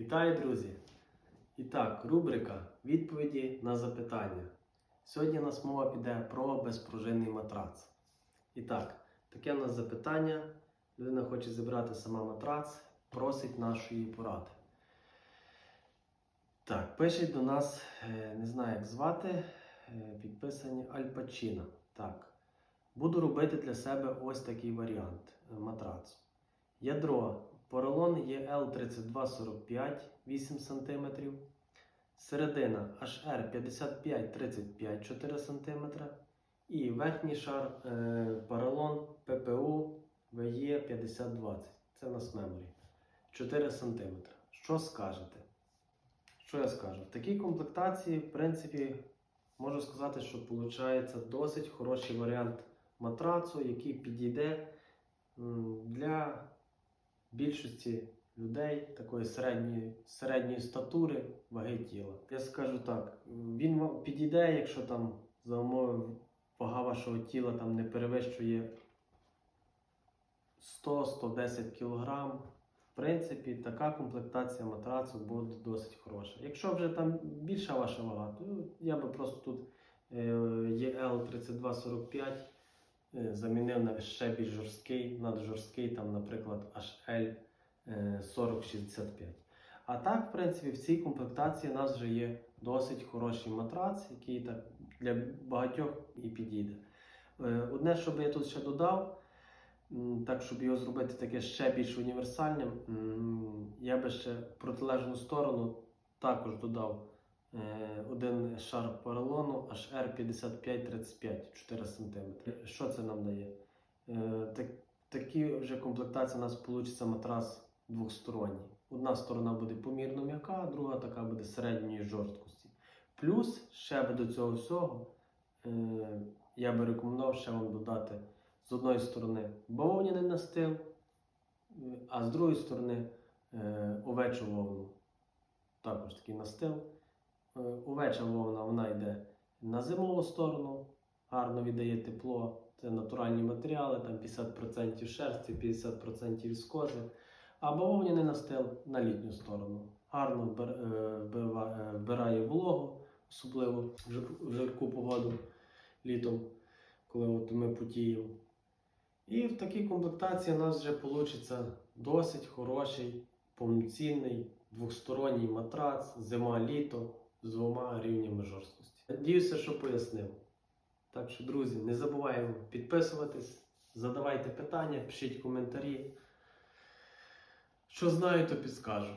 Вітаю, друзі! І так, рубрика Відповіді на запитання. Сьогодні у нас мова піде про безпружинний матрац. І так, таке у нас запитання. Людина хоче зібрати сама матрац, просить нашої поради. Так, пишуть до нас, е, не знаю як звати, е, підписані Альпачина. Так, буду робити для себе ось такий варіант е, матрацу. Ядро поролон EL3245 8 см. Середина HR 5535 4 см. І верхній шар е, поролон ППУ VE 5020. Це у нас меморі. 4 см. Що скажете? Що я скажу? В такій комплектації, в принципі, можу сказати, що виходить досить хороший варіант матрацу, який підійде для більшості людей такої середньої, середньої статури ваги тіла. Я скажу так, він вам підійде, якщо там за умови вага вашого тіла там не перевищує 100-110 кг. В принципі, така комплектація матрацу буде досить хороша. Якщо вже там більша ваша вага, то я би просто тут е, EL3245 е, замінив на ще більш жорсткий, наджорсткий, там, наприклад, HL 4065. А так, в принципі, в цій комплектації у нас вже є досить хороший матрац, який так для багатьох і підійде. Е, Одне, що би я тут ще додав, так щоб його зробити таке ще більш універсальним, я би ще в протилежну сторону також додав е, один шар поролону HR5535 4 см. Що це нам дає? Е, такі вже комплектації у нас вийде матрас двосторонній. Одна сторона буде помірно м'яка, а друга така буде середньої жорсткості. Плюс ще би до цього всього е, я би рекомендував ще вам додати з одної сторони бавовняний настил, е, а з другої сторони е, овечу вовну. Також такий настил. Е, овеча вовна вона йде на зимову сторону, гарно віддає тепло. Це натуральні матеріали, там 50% шерсті, 50% віскози. А бавовняний настил на літню сторону. Гарно е, е, вбирає вологу, особливо в жарку погоду літом, коли от ми потіємо. І в такій комплектації у нас вже вийде досить хороший, повноцінний двосторонній матрац, зима-літо з двома рівнями жорсткості. Надіюся, що пояснив. Так що, друзі, не забуваємо підписуватись, задавайте питання, пишіть коментарі. Що знаю, то підскажу.